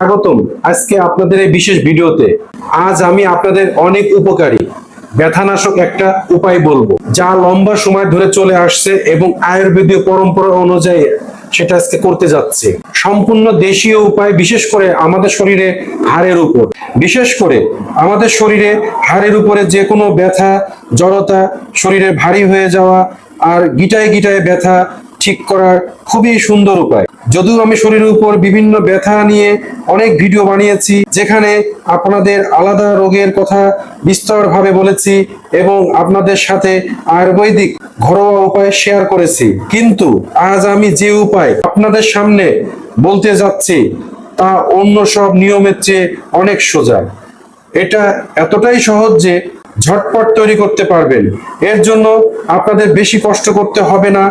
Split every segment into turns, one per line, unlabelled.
স্বাগতম আজকে আপনাদের এই বিশেষ ভিডিওতে। আজ আমি আপনাদের অনেক উপকারী, ব্যথানাশক একটা উপায় বলব। যা লম্বা সময় ধরে চলে আসছে এবং আয়ুর্বেদীয় পরম্পরা অনুযায়ী সেটা আজকে করতে যাচ্ছে। সম্পূর্ণ দেশীয় উপায়, বিশেষ করে আমাদের শরীরে হাড়ের উপর। বিশেষ করে আমাদের শরীরে হাড়ের উপরে যে কোনো ব্যথা, জড়তা, শরীরে ভারী হয়ে যাওয়া আর গিটায় গিটায় ব্যথা ঠিক করার খুবই সুন্দর উপায়। যদিও আমি শরীরের উপর বিভিন্ন ব্যথা নিয়ে অনেক ভিডিও বানিয়েছি, যেখানে আপনাদের আলাদা রোগের কথা বিস্তরভাবে বলেছি এবং আপনাদের সাথে আয়ুর্বেদিক ঘরোয়া উপায় শেয়ার করেছি। কিন্তু আজ আমি যে উপায় আপনাদের সামনে বলতে যাচ্ছি, তা অন্য সব নিয়মের চেয়ে অনেক সোজা। এটা এতটাই সহজ যে ঝটপট তৈরি করতে পারবেন। এর জন্য আপনাদের বেশি কষ্ট করতে হবে না।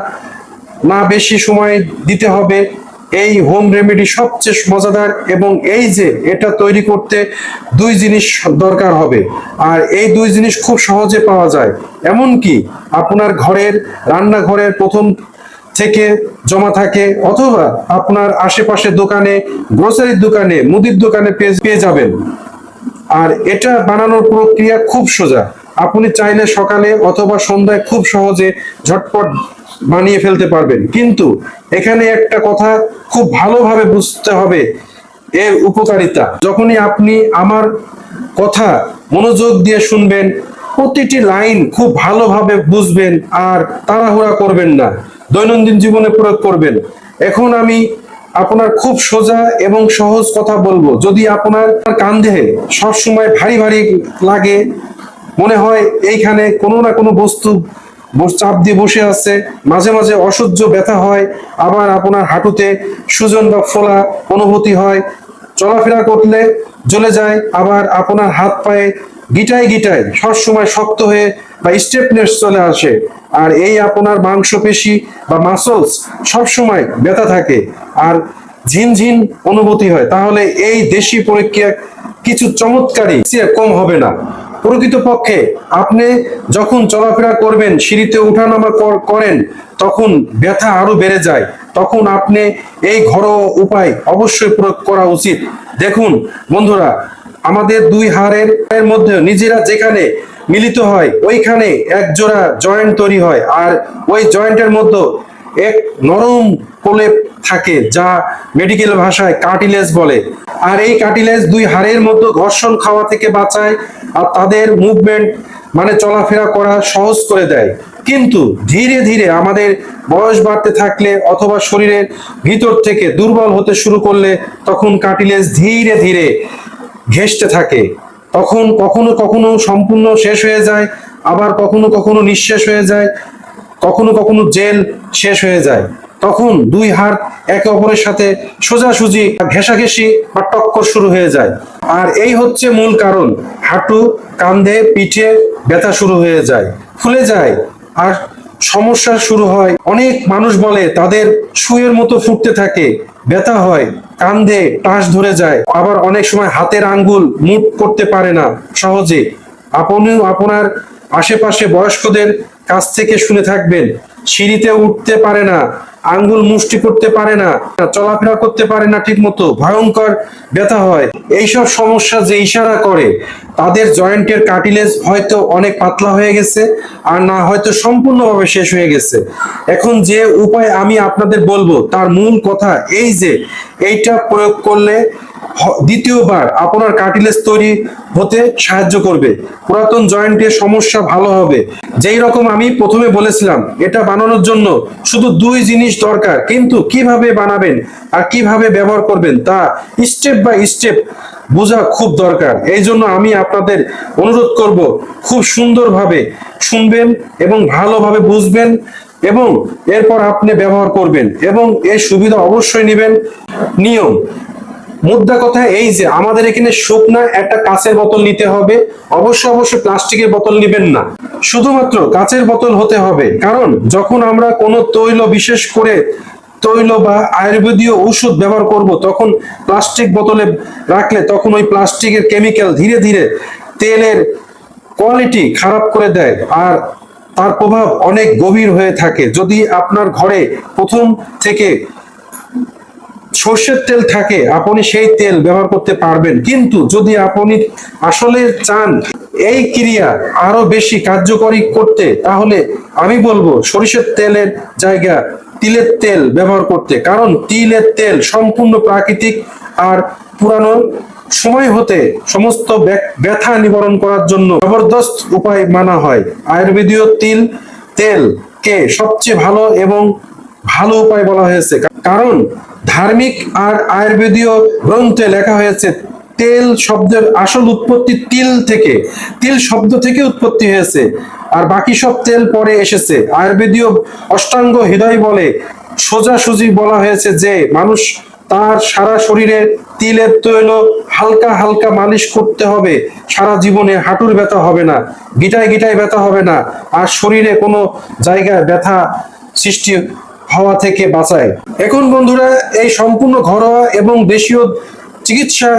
না বেশি সময় দিতে হবে। এই হোম রেমেডি সবচেয়ে মজাদার এবং এই যে এটা তৈরি করতে দুই জিনিস দরকার হবে। আর এই দুই জিনিস খুব সহজে পাওয়া যায়। এমনকি আপনার ঘরের রান্নাঘরের প্রথম থেকে জমা থাকে অথবা আপনার আশেপাশে দোকানে গ্রোসারির দোকানে, মুদির দোকানে পেয়ে পেয়ে যাবেন। আর এটা বানানোর প্রক্রিয়া খুব সোজা। আপনি চাইলে সকালে অথবা সন্ধ্যায় খুব সহজে ঝটপট বানিয়ে ফেলতে পারবেন। কিন্তু এখানে একটা কথা খুব ভালোভাবে বুঝতে হবে এর উপকারিতা। যখনই আপনি আমার কথা মনোযোগ দিয়ে শুনবেন, প্রতিটি লাইন খুব ভালোভাবে বুঝবেন আর তাড়াহুড়া করবেন না। দৈনন্দিন জীবনে প্রয়োগ করবেন। এখন আমি আপনার খুব সোজা এবং সহজ কথা বলব। যদি আপনার কান্ধে সবসময় ভারী ভারী লাগে মনে হয় এইখানে কোনো না কোনো বস্তু চাপ দিয়ে বসে আছে। মাঝে মাঝে অসহ্য ব্যথা হয়, আবার আপনার হাঁটুতে সুজন বা ফোলা অনুভূতি হয়। চলাফেরা করলে জ্বলে যায়, আবার আপনার হাত পায়ে গিটায় গিটায় সবসময় শক্ত হয়ে বা স্টেপনেস চলে আসে। আর এই আপনার মাংসপেশি বা মাসলস সবসময় ব্যথা থাকে আর ঝিনঝিন অনুভূতি হয়। তাহলে এই দেশি পরীক্ষা কিছু চমৎকারী। কম হবে না। প্রকৃতপক্ষে আপনি যখন চলাফেরা করবেন, সিঁড়িতে উঠানামা কর- করেন, তখন ব্যথা আরও বেড়ে যায়। তখন আপনি এই ঘরোয়া উপায় অবশ্যই প্রয়োগ করা উচিত। দেখুন, বন্ধুরা, আমাদের দুই হাড়ের মধ্যে নিজেরা যেখানে মিলিত হয়, ওইখানে এক জোড়া জয়েন্ট তৈরি হয়। আর ওই জয়েন্টের মধ্যে এক নরম প্রলেপ থাকে যা মেডিকেল ভাষায় কার্টিলেজ বলে। আর এই কার্টিলেজ দুই হাড়ের মধ্যে ঘর্ষণ খাওয়া থেকে বাঁচায় আর তাদের মুভমেন্ট মানে চলাফেরা করা সহজ করে দেয়। কিন্তু ধীরে ধীরে আমাদের বয়স বাড়তে থাকলে অথবা শরীরের ভিতর থেকে দুর্বল হতে শুরু করলে তখন কার্টিলেজ ধীরে ধীরে ঘেঁষতে থাকে। তখন কখনো কখনো সম্পূর্ণ শেষ হয়ে যায়, আবার কখনো কখনো নিঃশেষ হয়ে যায়। কখনো কখনো জেল শেষ হয়ে যায়। তখন দুই হাত একে অপরের সাথে সোজাসুজি ঘেঁষাঘেঁষি বা টক্কর শুরু হয়ে যায়। আর এই হচ্ছে মূল কারণ। হাঁটু কান্ধে পিঠে ব্যথা শুরু হয়ে যায়, ফুলে যায়। আর সমস্যা শুরু হয়। অনেক মানুষ বলে তাদের সুয়ের মতো ফুটতে থাকে, ব্যথা হয় কান্ধে টাস ধরে যায়। আবার অনেক সময় হাতের আঙ্গুল মুট করতে পারে না সহজে। আপনিও আপনার আশেপাশে বয়স্কদের কাছ থেকে শুনে থাকবেন, সিঁড়িতে উঠতে পারে না, আঙ্গুল মুষ্টি করতে পারে না, চলাফেরা করতে পারে না ঠিক মতো ভয়ঙ্কর ব্যথা হয়। এইসব সমস্যা যে ইশারা করে, তাদের জয়েন্টের কার্টিলেজ হয়তো অনেক পাতলা হয়ে গেছে আর না হয়তো সম্পূর্ণভাবে শেষ হয়ে গেছে। এখন যে উপায় আমি আপনাদের বলব, তার মূল কথা এই যে, এইটা প্রয়োগ করলে দ্বিতীয়বার আপনার কার্টিলেজ তৈরি হতে সাহায্য করবে। পুরাতন জয়েন্টের সমস্যা ভালো হবে। যেই রকম আমি প্রথমে বলেছিলাম, এটা বানানোর জন্য শুধু দুই জিনিস দরকার, কিন্তু কীভাবে বানাবেন আর কীভাবে ব্যবহার করবেন তা স্টেপ বাই স্টেপ বোঝা খুব দরকার। এই জন্য আমি আপনাদের অনুরোধ করব, খুব সুন্দরভাবে শুনবেন এবং ভালোভাবে বুঝবেন এবং এরপর আপনি ব্যবহার করবেন এবং এর সুবিধা অবশ্যই নেবেন। নিয়ম মুদ্রা কথা এই যে আমাদের এখানে শুকনা একটা কাঁচের বোতল নিতে হবে। অবশ্যই অবশ্যই প্লাস্টিকের বোতল নেবেন না। শুধুমাত্র কাঁচের বোতল হতে হবে। কারণ যখন আমরা কোনো তৈল, বিশেষ করে তৈল বা আয়ুর্বেদীয় ঔষধ ব্যবহার করব, তখন প্লাস্টিক বোতলে রাখলে তখন ওই প্লাস্টিকের কেমিক্যাল ধীরে ধীরে তেলের কোয়ালিটি খারাপ করে দেয় আর তার প্রভাব অনেক গভীর হয়ে থাকে। যদি আপনার ঘরে প্রথম থেকে সর্ষের তেল থাকে, আপনি সেই তেল ব্যবহার করতে পারবেন। কিন্তু যদি আপনি আসলে চান এই ক্রিয়া আরও বেশি কার্যকরী করতে, তাহলে আমি বলব সরিষার তেলের জায়গা তিলের তেল ব্যবহার করতে। কারণ তিলের তেল সম্পূর্ণ প্রাকৃতিক আর পুরানো সময় হতে সমস্ত ব্যথা নিবারণ করার জন্য জবরদস্ত উপায় মানা হয়। আয়ুর্বেদীয় তিল তেল কে সবচেয়ে ভালো এবং ভালো উপায় বলা হয়েছে। কারণ ধার্মিক আর আয়ুর্বেদীয় গ্রন্থে লেখা হয়েছে, তেল শব্দের আসল উৎপত্তি তিল থেকে, তিল শব্দ থেকে উৎপত্তি হয়েছে, আর বাকি সব তেল পরে এসেছে। আয়ুর্বেদীয় অষ্টাঙ্গ হৃদয় বলে সোজাসুজি বলা হয়েছে যে, মানুষ তার সারা শরীরে তিলের তৈল হালকা হালকা মালিশ করতে হবে, সারা জীবনে হাঁটুর ব্যথা হবে না, গিটায় গিটায় ব্যথা হবে না, আর শরীরে কোনো জায়গায় ব্যথা সৃষ্টি হওয়া থেকে বাঁচায়। এখন বন্ধুরা, এই সম্পূর্ণ ঘরোয়া এবং দেশীয় চিকিৎসা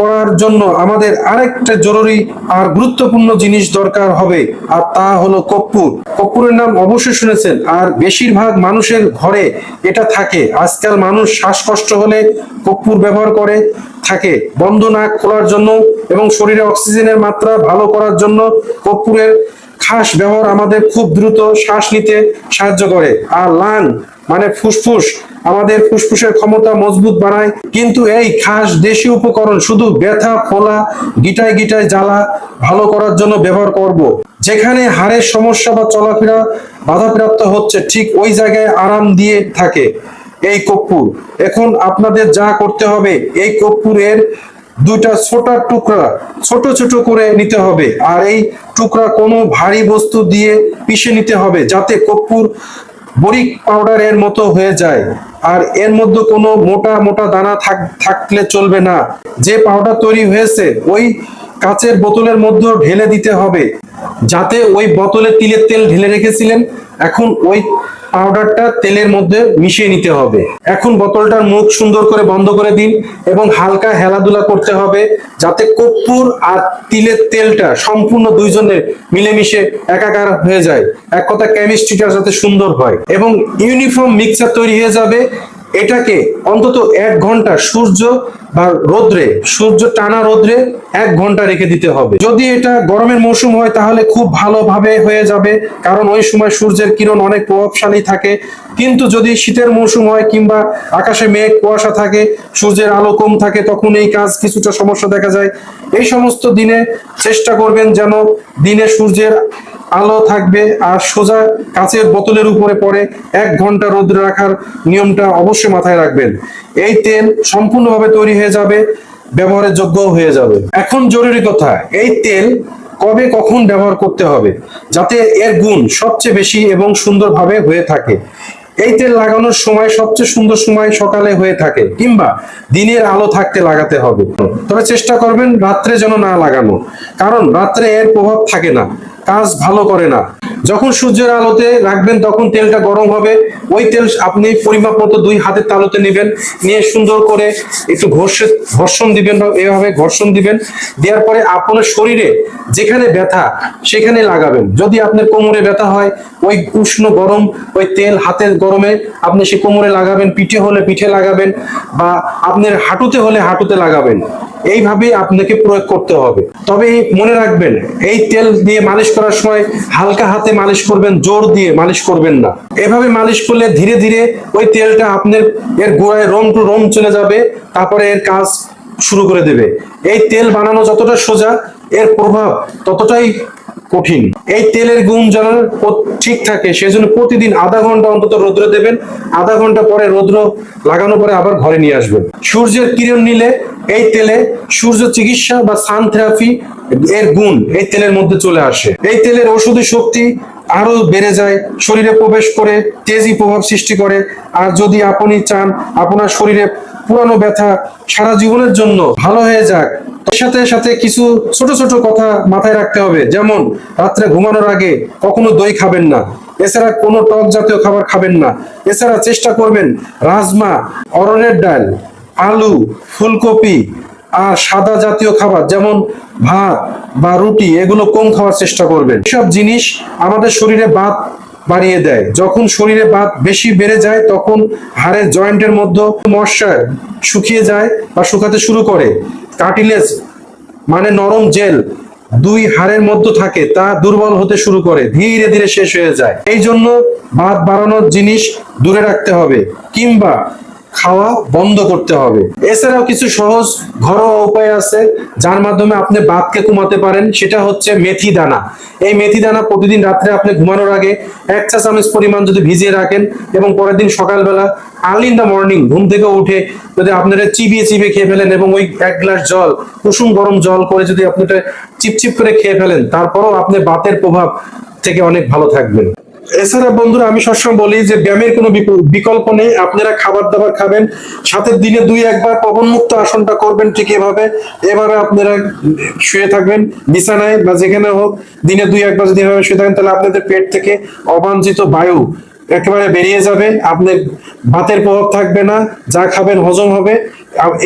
করার জন্য আমাদের আরেকটা জরুরি আর গুরুত্বপূর্ণ জিনিস দরকার হবে, আর তা হলো কর্পূর কর্পূরের নাম অবশ্যই শুনেছেন, আর বেশিরভাগ মানুষের ঘরে এটা থাকে। আজকাল মানুষ শ্বাসকষ্ট হলে কর্পূর ব্যবহার করে, থাকে। বন্ধ নাক খোলার জন্য এবং শরীরে অক্সিজেনের মাত্রা ভালো করার জন্য কর্পূরের খাস ব্যবহার আমাদের খুব দ্রুত শ্বাস নিতে সাহায্য করে। আর লাং মানে ফুসফুস, আমাদের ফুসফুসের ক্ষমতা মজবুত বানায় কিন্তু এই খাস দেশি উপকরণ শুধু ব্যথা, ফোলা, গিটায় গিটায় জ্বালা ভালো করার জন্য ব্যবহার করব। যেখানে হাড়ের সমস্যা বা চলাফেরা বাধাপ্রাপ্ত হচ্ছে, ঠিক ওই জায়গায় আরাম দিয়ে থাকে। এই কর্পূর। এখন আপনাদের যা করতে হবে, এই কর্পূরের দুইটা ছোট টুকরা, ছোট ছোট করে নিতে হবে। আর এই টুকরা কোনো ভারী বস্তু দিয়ে পিষে নিতে হবে যাতে কর্পূর বরিক পাউডারের মতো হয়ে যায়। আর এর মধ্যে কোনো মোটা মোটা দানা থাক, থাকলে চলবে না। যে পাউডার তৈরি হয়েছে, ওই কাচের বোতলের মধ্যে ঢেলে দিতে হবে, যাতে ওই বোতলে তিলের তেল ঢেলে রেখেছিলেন। এখন ওই পাউডারটা তেলের মধ্যে মিশিয়ে নিতে হবে। এখন বোতলটার মুখ সুন্দর করে বন্ধ করে দিন এবং হালকা হেলাধুলা করতে হবে, যাতে কর্পূর আর তিলের তেলটা সম্পূর্ণ দুইজনের মিলেমিশে একাকার হয়ে যায়। এক কথা কেমিস্ট্রিটা যাতে সুন্দর হয় এবং ইউনিফর্ম মিক্সার তৈরি হয়ে যাবে। এটাকে অন্তত এক ঘণ্টা সূর্য বা রোদ্রে, সূর্য টানা রোদ্রে এক ঘণ্টা রেখে দিতে হবে। যদি এটা গরমের মৌসুম হয়, তাহলে খুব ভালোভাবে হয়ে যাবে, কারণ ওই সময় সূর্যের কিরণ অনেক প্রভাবশালী থাকে। কিন্তু যদি শীতের মৌসুম হয় কিংবা আকাশে মেঘ, কুয়াশা থাকে, সূর্যের আলো কম থাকে, তখন এই কাজ কিছুটা সমস্যা দেখা যায়। এই সমস্ত দিনে চেষ্টা করবেন যেন দিনে সূর্যের আলো থাকবে আর সোজা কাচের বোতলের উপরে পরে এক ঘণ্টা রোদ্রে রাখার নিয়মটা অবশ্যই মাথায় রাখবেন। এই তেল সম্পূর্ণভাবে তৈরি হয়ে যাবে, ব্যবহারের যোগ্য হয়ে যাবে। এখন জরুরি কথা, এই তেল কবে কখন ব্যবহার করতে হবে যাতে এর গুণ সবচেয়ে বেশি এবং সুন্দরভাবে হয়ে থাকে। এই তেল লাগানোর সময় সবচেয়ে সুন্দর সময় সকালে হয়ে থাকে, কিংবা দিনের আলো থাকতে লাগাতে হবে। তবে চেষ্টা করবেন রাত্রে যেন না লাগানো, কারণ রাত্রে এর প্রভাব থাকে না। কাজ ভালো করে না। যখন সূর্যের আলোতে রাখবেন, তখন তেলটা গরম হবে। ওই তেল আপনি পরিমাপ মতো দুই হাতের তালুতে নেবেন। নিয়ে সুন্দর করে একটু ঘর্ষে ঘর্ষণ দিবেন এভাবে ঘর্ষণ দিবেন। দেওয়ার পরে আপনার শরীরে যেখানে ব্যথা, সেখানে লাগাবেন। যদি আপনার কোমরে ব্যথা হয়, ওই উষ্ণ গরম, ওই তেল হাতের গরমে আপনি সে কোমরে লাগাবেন, পিঠে হলে পিঠে লাগাবেন বা আপনার হাঁটুতে হলে হাঁটুতে লাগাবেন। এইভাবে আপনাকে প্রয়োগ করতে হবে। তবে মনে রাখবেন, এই তেল দিয়ে মালিশ করার সময় হালকা হাতে মালিশ করবেন, জোর দিয়ে মালিশ করবেন না। এভাবে মালিশ করলে ধীরে ধীরে ওই তেলটা আপনার এর গোড়ায় রোম টু রোম চলে যাবে, তারপরে এর কাজ শুরু করে দেবে। এই তেল বানানো যতটা সোজা, এর প্রভাব ততটাই কঠিন। এই তেলের গুণ যেন ঠিক থাকে, সেজন্য প্রতিদিন আধা ঘণ্টা অন্তত রৌদ্র দেবেন, আধা ঘণ্টা পরে রৌদ্র লাগানোর পরে আবার ঘরে নিয়ে আসবেন। সূর্যের কিরণ নিলে এই তেলে সূর্য চিকিৎসা বা সান থেরাপি এর গুণ এই তেলের মধ্যে চলে আসে। এই তেলের ওষুধি শক্তি আরও বেড়ে যায়, শরীরে প্রবেশ করে, তেজি প্রভাব সৃষ্টি করে। আর যদি আপনি চান আপনার শরীরে পুরানো ব্যথা সারা জীবনের জন্য ভালো হয়ে যাক সাথে সাথে কিছু ছোট ছোট কথা মাথায় রাখতে হবে। যেমন, রাত্রে ঘুমানোর আগে কখনো দই খাবেন না। এছাড়া কোনো টক জাতীয় খাবার খাবেন না। এছাড়া চেষ্টা করবেন রাজমা অরণের ডাল আলু, ফুলকপি আর সাদা জাতীয় খাবার, যেমন ভাত বা রুটি, এগুলো কম খাওয়ার চেষ্টা করবেন। সব জিনিস আমাদের শরীরে বাত বাড়িয়ে দেয়। যখন শরীরে বাত বেশি বেড়ে যায়, তখন হাড়ের জয়েন্টের মধ্যে মশার শুকিয়ে যায় বা শুকাতে শুরু করে। কার্টিলেজ মানে নরম জেল দুই হাড়ের মধ্যে থাকে, তা দুর্বল হতে শুরু করে, ধীরে ধীরে শেষ হয়ে যায়। এই জন্য বাত বাড়ানোর জিনিস দূরে রাখতে হবে। কিংবা খাওয়া বন্ধ করতে হবে। এছাড়াও কিছু সহজ ঘরোয়া উপায় আছে, যার মাধ্যমে আপনি বাতকে কমাতে পারেন, সেটা হচ্ছে মেথি দানা। এই মেথি দানা প্রতিদিন রাত্রে আপনি ঘুমানোর আগে এক চা চামচ পরিমাণ যদি ভিজিয়ে রাখেন এবং পরের দিন সকালবেলা আর্লি ইন দ্য মর্নিং ঘুম থেকে উঠে যদি আপনারা চিবিয়ে চিবিয়ে খেয়ে ফেলেন এবং ওই এক গ্লাস জল, কুসুম গরম জল করে যদি আপনি চিপচিপ করে খেয়ে ফেলেন, তারপরও আপনি বাতের প্রভাব থেকে অনেক ভালো থাকবেন। এছাড়া বন্ধুরা, আমি সবসময় বলি যে ব্যায়ামের কোনো বিকল্প নেই। আপনারা খাবার দাবার খাবেন, সাথে দিনে দুই একবার পবন মুক্ত আসনটা করবেন ঠিক এভাবে। এভাবে আপনারা শুয়ে থাকবেন, বিছানায় বা যেখানে হোক, দিনে দুই একবার যদি এভাবে শুয়ে থাকেন, তাহলে আপনাদের পেট থেকে অবাঞ্ছিত বায়ু একেবারে বেরিয়ে যাবে, আপনার বাতের প্রভাব থাকবে না, যা খাবেন হজম হবে।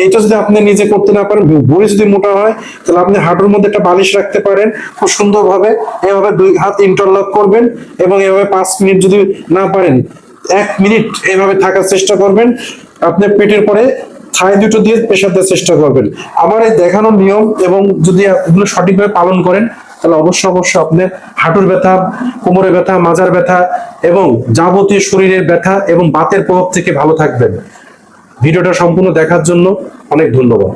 এটা যদি আপনি নিজে করতে না পারেন বড়ি যদি মোটা হয়, তাহলে আপনি হাঁটুর মধ্যে একটা বালিশ রাখতে পারেন, খুব সুন্দরভাবে। এভাবে দুই হাত ইন্টারলক করবেন এবং এভাবে পাঁচ মিনিট যদি না পারেন, এক মিনিট এভাবে থাকার চেষ্টা করবেন। আপনার পেটের পরে থাই দুটো দিয়ে দেওয়ার চেষ্টা করবেন। আমার এই দেখানোর নিয়ম এবং যদি এগুলো সঠিকভাবে পালন করেন তাহলে অবশ্যই অবশ্য আপনার হাঁটুর ব্যথা কোমরে ব্যথা, মাজার ব্যথা এবং যাবতীয় শরীরের ব্যথা এবং বাতের প্রভাব থেকে ভালো থাকবেন। ভিডিওটা সম্পূর্ণ দেখার জন্য অনেক ধন্যবাদ।